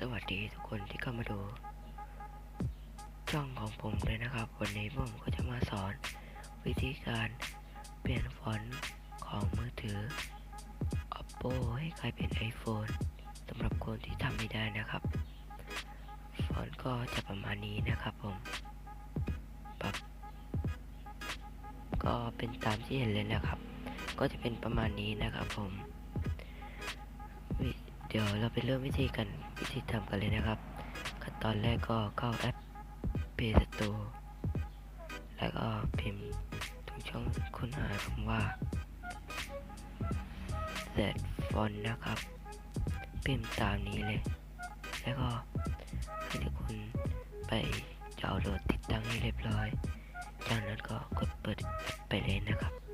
สวัสดีทุกคนที่เข้ามาดูช่องของผมเลยนะครับ วันนี้ผมก็จะมาสอน วิธีการเปลี่ยนฟอนต์ของมือถือ Oppo ให้กลายเป็น iPhone สำหรับคนที่ทำไม่ได้นะครับ ฟอนต์ก็จะประมาณนี้นะครับผมปรับก็เป็นตามที่เห็นเลยนะครับ ก็จะเป็นประมาณนี้นะครับผม ดี๋ยวเราไปเริ่มวิธีกันวิธีทำกันเลยนะครับ ขั้นตอนแรกก็เข้าแอป Play Store แล้วก็พิมพ์ตรงช่องค้นหาคำว่า Z Font นะครับพิมพ์ตามนี้เลย แล้วก็ให้ทุกคนไปดาวน์โหลดติดตั้งให้เรียบร้อย จากนั้นก็กดเปิดไปเลยนะครับ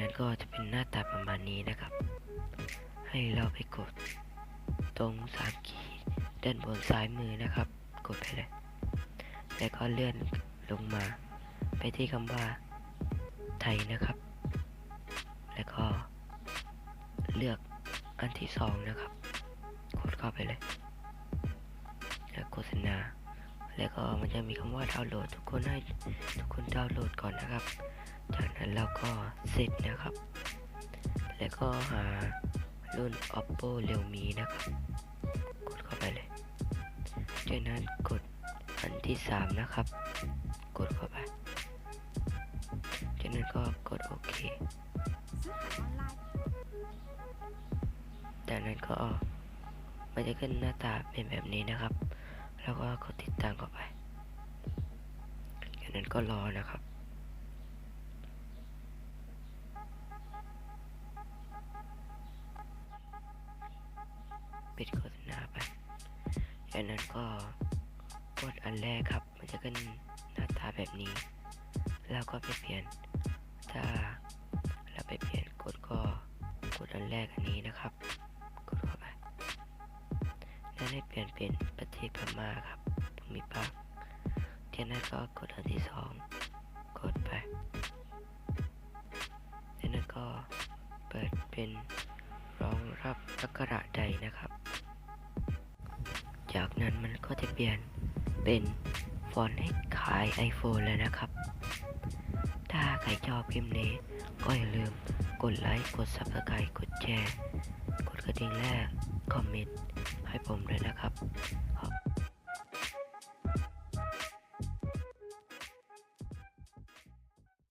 นั้นก็จะเป็นหน้าตาประมาณนี้นะครับ ให้เราไปกด ตรงสามขีดด้านบนซ้ายมือนะครับ กดไปเลย แล้วก็เลื่อนลงมา ไปที่คำว่า ไทยนะครับ แล้วก็ เลือกอันที่สองนะครับ กดเข้าไปเลย แล้วโฆษณา แล้วก็มันจะมีคำว่าดาวน์โหลด ทุกคนให้ทุกคนดาวน์โหลดก่อนนะครับ จากนั้นเราก็เสร็จนะครับ แล้วก็หารุ่น oppo realme นะครับ กดเข้าไปเลย จากนั้นกดอันที่ 3 นะครับ กดเข้าไป จากนั้นก็กดโอเค จากนั้นก็มันจะขึ้นหน้าตาเป็นแบบนี้นะครับ แล้วก็กดติดตามเข้าไป จากนั้นก็รอนะครับ ปิดโฆษณาไปจากนั้นก็กดอันแรกครับ มันจะขึ้นหน้าตาแบบนี้ แล้วก็ไปเปลี่ยน ถ้าเราไปเปลี่ยนกดก็กดอันแรกอันนี้นะครับ กดเข้าไปแล้วให้เปลี่ยนเป็นประเทศพม่าครับภูมิภาคจากนั้นก็กดอันที่สองกดไปจากนั้นก็เปิดเป็นรองรับอักขระใดนะครับ จากนั้นมันก็จะเปลี่ยนเป็นฟอนต์ให้ขาย iPhone แล้วนะครับ ถ้าใครชอบคลิปนี้ก็อย่าลืมกดไลค์ กด Subscribe กดแชร์ กดกระดิ่งแรกคอมเมนต์ให้ผมด้วยนะครับ